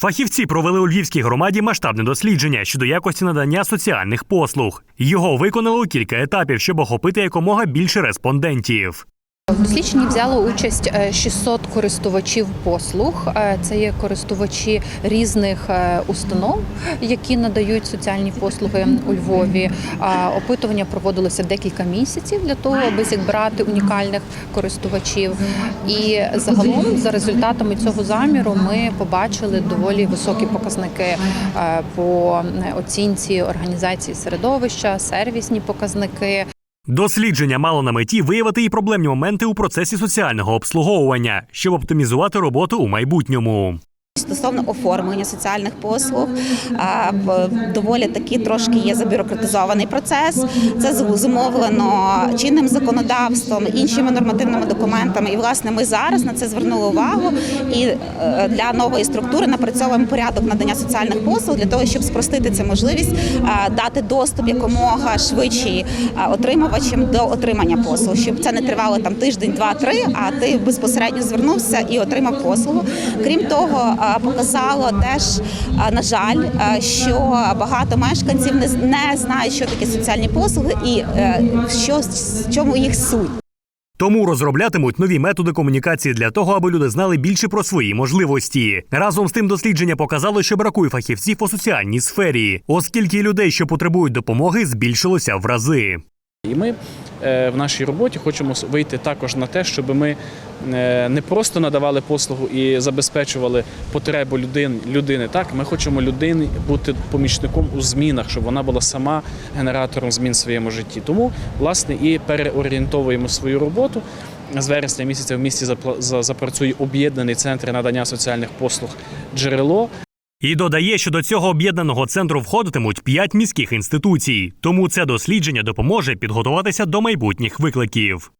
Фахівці провели у Львівській громаді масштабне дослідження щодо якості надання соціальних послуг. Його виконали у кілька етапів, щоб охопити якомога більше респондентів. В дослідженні взяло участь е, 600 користувачів послуг. Е, Це є користувачі різних е, установ, які надають соціальні послуги у Львові. Опитування проводилося декілька місяців для того, аби зібрати унікальних користувачів. І загалом, за результатами цього заміру, ми побачили доволі високі показники е, по е, оцінці організації середовища, сервісні показники. Дослідження мало на меті виявити і проблемні моменти у процесі соціального обслуговування, щоб оптимізувати роботу у майбутньому. Стосовно оформлення соціальних послуг, доволі таки трошки є забюрократизований процес. Це зу- зумовлено чинним законодавством, іншими нормативними документами. І власне ми зараз на це звернули увагу. І е, для нової структури напрацьовуємо порядок надання соціальних послуг для того, щоб спростити цю можливість дати доступ якомога швидший а, отримувачам до отримання послуг, щоб це не тривало там тиждень, два, три, а ти безпосередньо звернувся і отримав послугу. Крім того, показало теж, на жаль, що багато мешканців не знають, що таке соціальні послуги і е, що в чому їх суть. Тому розроблятимуть нові методи комунікації для того, аби люди знали більше про свої можливості. Разом з тим, дослідження показало, що бракує фахівців у соціальній сфері, оскільки людей, що потребують допомоги, збільшилося в рази. І ми е, в нашій роботі хочемо вийти також на те, щоб ми е, не просто надавали послугу і забезпечували потребу людин, людини. Так, ми хочемо людині бути помічником у змінах, щоб вона була сама генератором змін в своєму житті. Тому, власне, і переорієнтовуємо свою роботу. З вересня місяця в місті запрацює об'єднаний центр надання соціальних послуг джерело. І додає, що до цього об'єднаного центру входитимуть п'ять міських інституцій. Тому це дослідження допоможе підготуватися до майбутніх викликів.